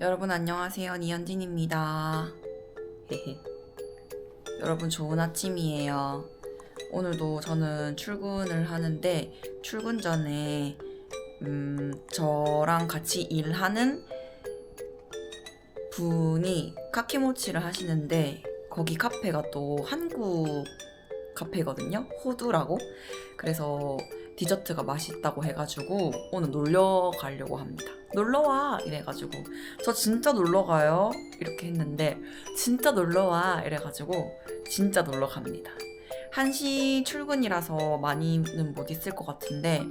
여러분 안녕하세요. 니현진입니다. 여러분 좋은 아침이에요. 오늘도 저는 출근을 하는데 출근 전에 음, 저랑 같이 일하는 분이 카키모치를 하시는데 거기 카페가 또 한국 카페거든요. 호두라고. 그래서 디저트가 맛있다고 해가지고 오늘 놀러 가려고 합니다. 놀러와! 이래가지고 저 진짜 놀러 가요. 이렇게 했는데 진짜 놀러 와. 이래가지고 진짜 놀러 갑니다. 1시 출근이라서 많이는 못 있을 것 같은데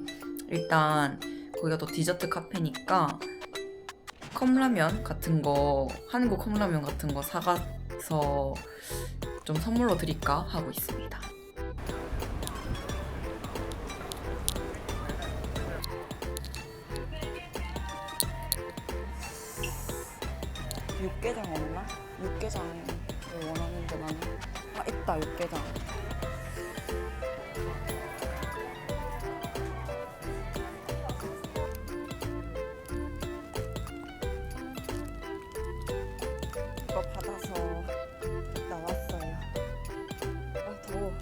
일단 거기가 또 디저트 카페니까 컵라면 같은 거 한국 컵라면 같은 거 사가서 좀 선물로 드릴까 하고 있습니다. 이거 받아서 나왔어요 아 더워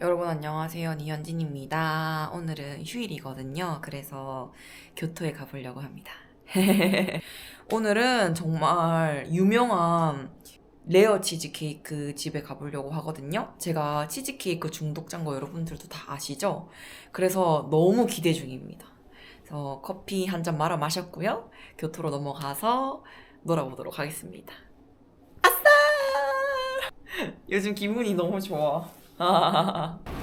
여러분 안녕하세요. 니현진입니다. 오늘은 휴일이거든요. 그래서 교토에 가보려고 합니다. 오늘은 정말 유명한 레어 치즈케이크 집에 가보려고 하거든요. 제가 치즈케이크 중독자인 거 여러분들도 다 아시죠? 그래서 너무 기대 중입니다. 그래서 커피 한 잔 말아 마셨고요. 교토로 넘어가서 놀아보도록 하겠습니다. 아싸! 요즘 기분이 너무 좋아.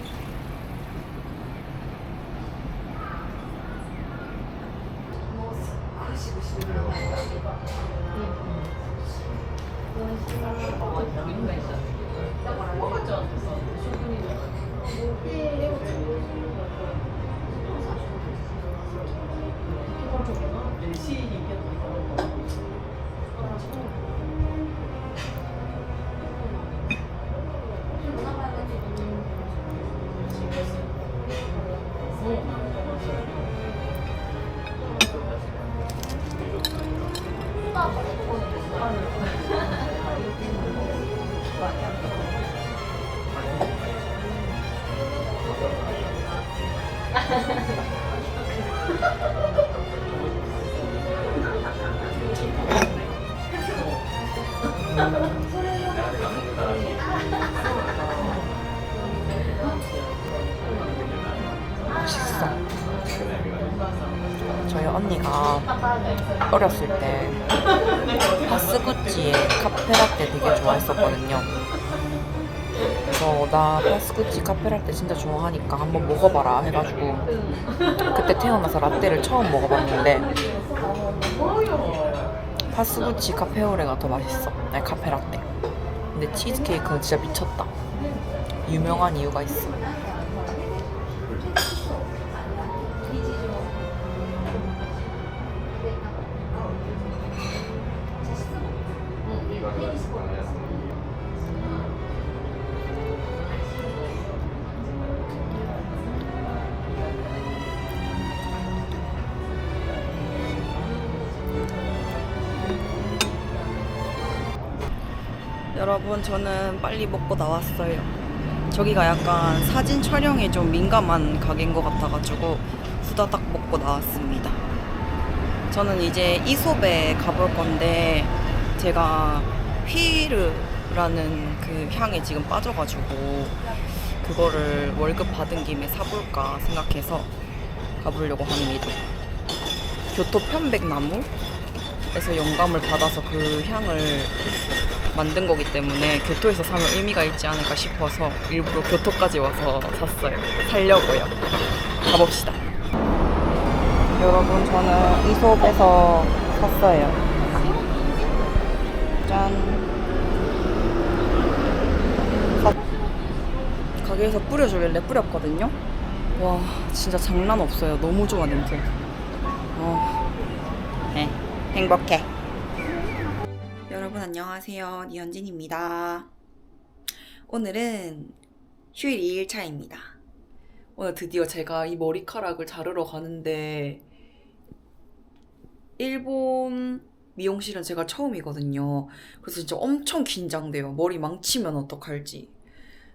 맛있어. 저희 언니가 어렸을 때 파스구찌의 카페라떼 되게 좋아했었거든요. 그래서 나 파스구찌 카페라떼 진짜 좋아하니까 한번 먹어봐라 해가지고 그때 태어나서 라떼를 처음 먹어봤는데 파스구찌 카페오레가 더 맛있어. 아니 카페라떼. 근데 치즈케이크는 진짜 미쳤다. 유명한 이유가 있어. 여러분 저는 빨리 먹고 나왔어요. 저기가 약간 사진 촬영에 좀 민감한 가게인 것 같아가지고 후다닥 먹고 나왔습니다. 저는 이제 이솝에 가볼 건데 제가 휘르라는 그 향에 지금 빠져가지고 그거를 월급 받은 김에 사볼까 생각해서 가보려고 합니다. 교토 편백나무에서 영감을 받아서 그 향을 만든 거기 때문에 교토에서 사면 의미가 있지 않을까 싶어서 일부러 교토까지 와서 샀어요. 살려고요. 가봅시다. 여러분 저는 이솝에서 샀어요. 짠. 가- 가게에서 뿌려주길래 뿌렸거든요. 와 진짜 장난 없어요. 너무 좋아 냄새. 어. 네, 행복해. 안녕하세요. 니현진입니다. 오늘은 휴일 2일차입니다. 오늘 드디어 제가 이 머리카락을 자르러 가는데 일본 미용실은 제가 처음이거든요. 그래서 진짜 엄청 긴장돼요. 머리 망치면 어떡할지.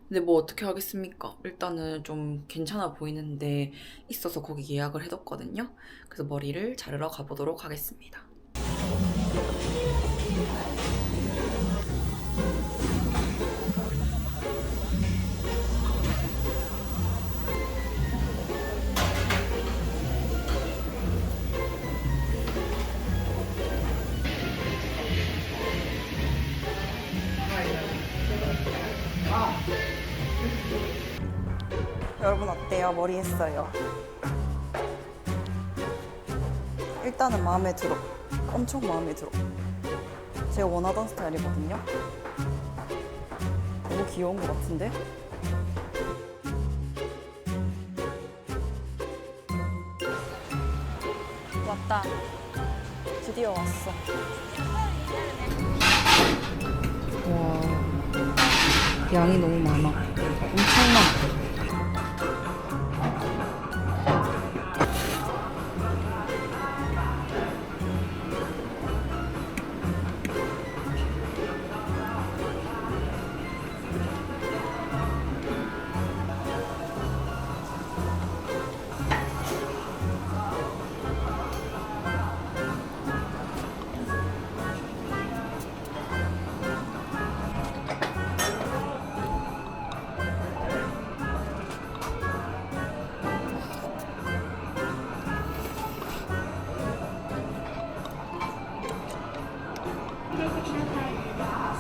근데 뭐 어떻게 하겠습니까? 일단은 좀 괜찮아 보이는데 있어서 거기 예약을 해뒀거든요. 그래서 머리를 자르러 가보도록 하겠습니다. 여러분 어때요? 머리 했어요. 일단은 마음에 들어. 엄청 마음에 들어. 제가 원하던 스타일이거든요. 너무 귀여운 것 같은데? 왔다. 드디어 왔어. 와, 양이 너무 많아. 엄청나.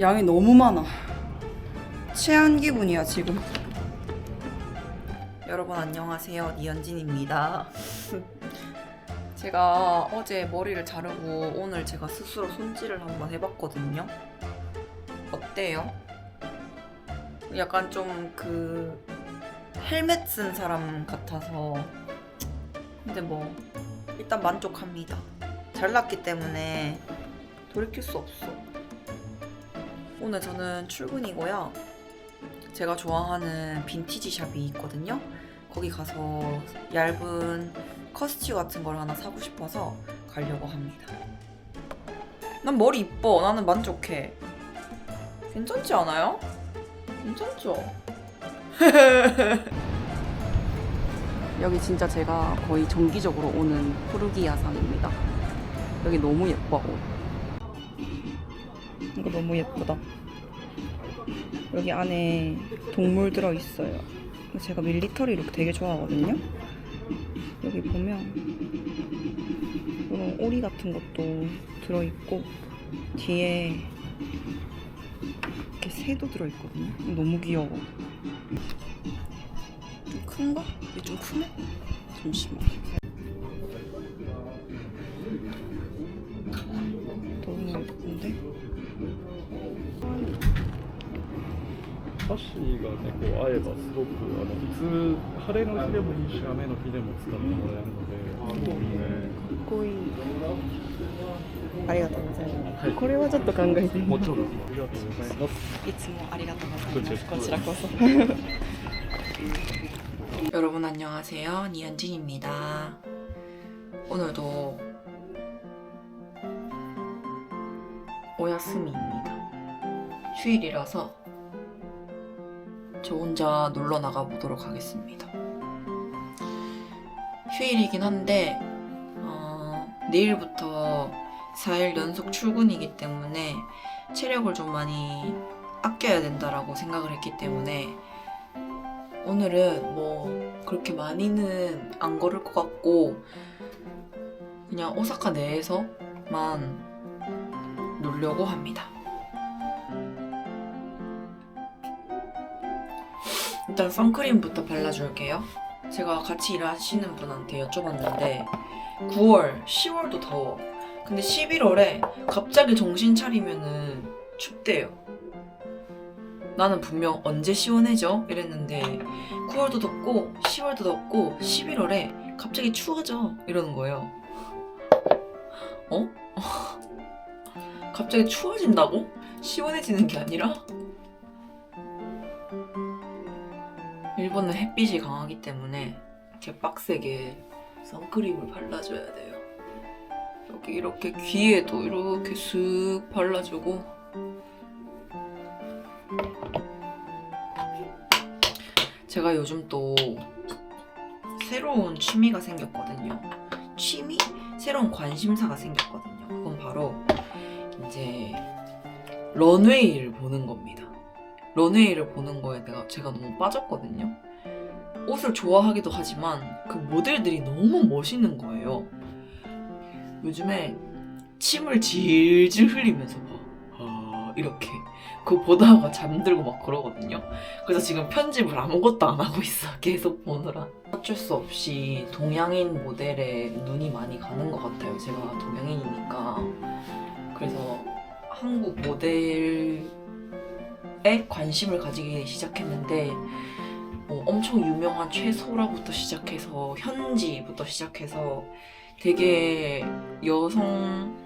양이 너무 많아. 체한 기분이야, 지금. 여러분 안녕하세요. 니현진입니다. 제가 어제 머리를 자르고 오늘 제가 스스로 손질을 한번 해봤거든요. 어때요? 약간 좀 그 헬멧 쓴 사람 같아서 근데 뭐 일단 만족합니다. 잘났기 때문에 돌이킬 수 없어. 오늘 저는 출근이고요. 제가 좋아하는 빈티지 샵이 있거든요. 거기 가서 얇은 커스튜 같은 걸 하나 사고 싶어서 가려고 합니다. 난 머리 이뻐. 나는 만족해. 괜찮지 않아요? 괜찮죠? 여기 진짜 제가 거의 정기적으로 오는 푸르기야상입니다. 여기 너무 예뻐. 이거 너무 예쁘다. 여기 안에 동물 들어 있어요. 제가 밀리터리 룩 되게 좋아하거든요. 여기 보면 이런 오리 같은 것도 들어 있고 뒤에 이렇게 새도 들어 있거든요. 너무 귀여워. 좀 큰가? 이게 좀 크네? 잠시만. ね、こう合えばすごくあのいつ晴れの日でもいいし雨の日でも使ってもらえるので、すごくね、かっこいい。ありがとうございます。はいこれはちょっと考えてみもちろんです。ありがとうございます。いつもありがとうございます。こちらこそ。 여러분 안녕하세요. 니현진입니다. 오늘도 오야스미입니다. 휴일이라서 저 혼자 놀러 나가 보도록 하겠습니다. 휴일이긴 한데 내일부터 4일 연속 출근이기 때문에 체력을 좀 많이 아껴야 된다라고 생각을 했기 때문에 오늘은 뭐 그렇게 많이는 안 걸을 것 같고 그냥 오사카 내에서만 놀려고 합니다. 일단 선크림부터 발라줄게요. 제가 같이 일하시는 분한테 여쭤봤는데 9월, 10월도 더워. 근데 11월에 갑자기 정신 차리면은 춥대요. 나는 분명 언제 시원해져? 이랬는데 9월도 덥고 10월도 덥고 11월에 갑자기 추워져 이러는 거예요. 어? 갑자기 추워진다고? 시원해지는 게 아니라? 일본은 햇빛이 강하기 때문에 이렇게 빡세게 선크림을 발라줘야 돼요. 여기 이렇게 귀에도 이렇게 쓱 발라주고 제가 요즘 또 새로운 취미가 생겼거든요. 취미? 새로운 관심사가 생겼거든요. 그건 바로 이제 런웨이를 보는 겁니다. 런웨이를 보는 거에 내가 제가 너무 빠졌거든요. 옷을 좋아하기도 하지만 그 모델들이 너무 멋있는 거예요. 요즘에 침을 질질 흘리면서 봐. 아, 이렇게. 그거 보다가 잠들고 막 그러거든요. 그래서 지금 편집을 아무것도 안 하고 있어. 계속 보느라. 어쩔 수 없이 동양인 모델에 눈이 많이 가는 것 같아요. 제가 동양인이니까. 그래서 한국 모델 에? 관심을 가지기 시작했는데 뭐 엄청 유명한 최소라부터 시작해서 현지부터 시작해서 되게 여성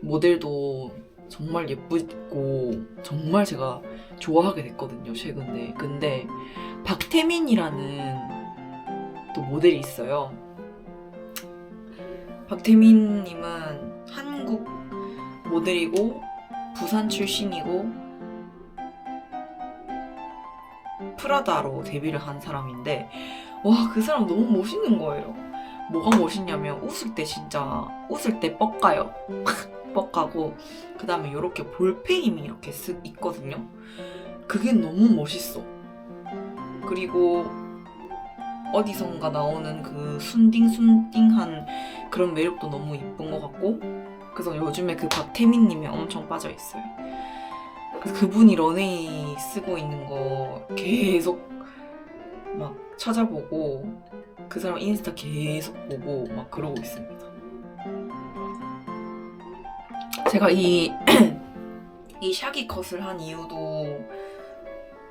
모델도 정말 예쁘고 정말 제가 좋아하게 됐거든요 최근에. 근데 박태민이라는 또 모델이 있어요. 박태민님은 한국 모델이고 부산 출신이고 프라다로 데뷔를 한 사람인데 와 그 사람 너무 멋있는 거예요. 뭐가 멋있냐면 웃을 때 진짜 웃을 때 뻑가요. 뻑가고 그 다음에 이렇게 볼페임이 이렇게 쓱 있거든요. 그게 너무 멋있어. 그리고 어디선가 나오는 그 순딩순딩한 그런 매력도 너무 이쁜 것 같고 그래서 요즘에 그 박태민님이 엄청 빠져 있어요. 그분이 런웨이 쓰고 있는 거 계속 막 찾아보고 그 사람 인스타 계속 보고 막 그러고 있습니다. 제가 이, 이 샤기 컷을 한 이유도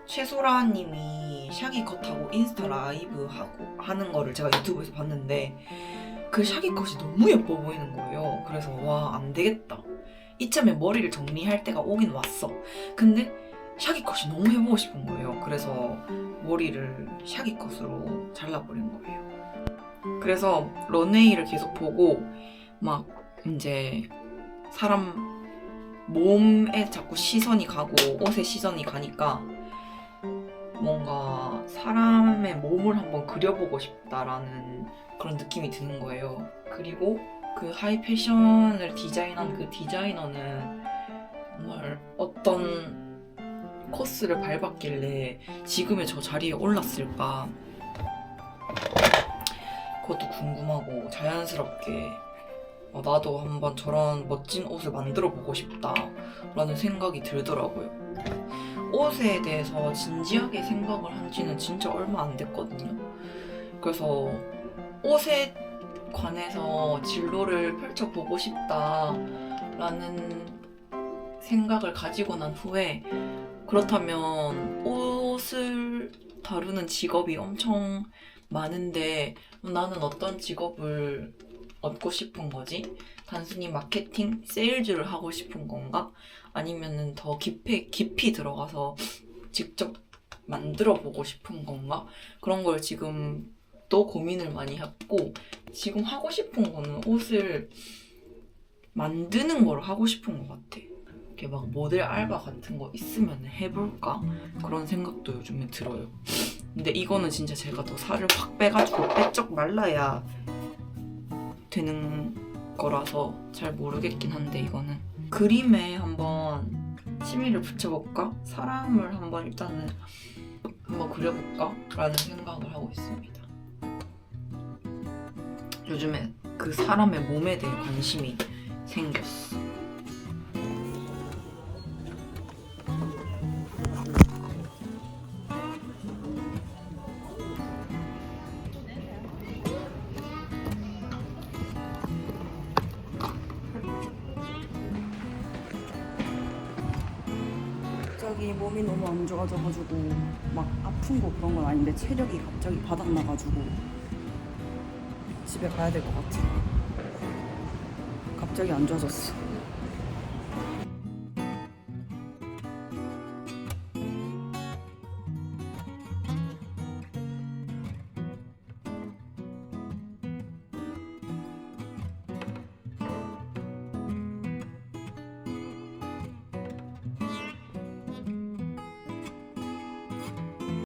최소라 님이 샤기 컷하고 인스타 라이브 하고 하는 거를 제가 유튜브에서 봤는데 그 샤기 컷이 너무 예뻐 보이는 거예요. 그래서 와 안 되겠다. 이참에 머리를 정리할 때가 오긴 왔어. 근데 샤기 컷이 너무 해보고 싶은 거예요. 그래서 머리를 샤기 컷으로 잘라버린 거예요. 그래서 런웨이를 계속 보고 막 이제 사람 몸에 자꾸 시선이 가고 옷에 시선이 가니까 뭔가 사람의 몸을 한번 그려보고 싶다라는 그런 느낌이 드는 거예요. 그리고 그 하이 패션을 디자인한 그 디자이너는 정말 어떤 코스를 밟았길래 지금의 저 자리에 올랐을까 그것도 궁금하고 자연스럽게 어, 나도 한번 저런 멋진 옷을 만들어 보고 싶다라는 생각이 들더라고요. 옷에 대해서 진지하게 생각을 한 지는 진짜 얼마 안 됐거든요. 그래서 옷에 관해서 진로를 펼쳐보고 싶다라는 생각을 가지고 난 후에 그렇다면 옷을 다루는 직업이 엄청 많은데 나는 어떤 직업을 얻고 싶은 거지? 단순히 마케팅, 세일즈를 하고 싶은 건가? 아니면은 더 깊이, 깊이 들어가서 직접 만들어 보고 싶은 건가? 그런 걸 지금 또 고민을 많이 했고 지금 하고 싶은 거는 옷을 만드는 걸 하고 싶은 것 같아. 이렇게 막 모델 알바 같은 거 있으면 해볼까? 그런 생각도 요즘에 들어요. 근데 이거는 진짜 제가 더 살을 확 빼가지고 빼쩍 말라야 되는 거라서 잘 모르겠긴 한데 이거는 그림에 한번 취미를 붙여볼까? 사람을 한번 일단은 한번 그려볼까? 라는 생각을 하고 있습니다. 요즘에 그 사람의 몸에 대해 관심이 생겼어. 몸이 너무 안 좋아져가지고 막 아픈 거 그런 건 아닌데 체력이 갑자기 바닥나가지고 집에 가야 될 것 같아. 갑자기 안 좋아졌어.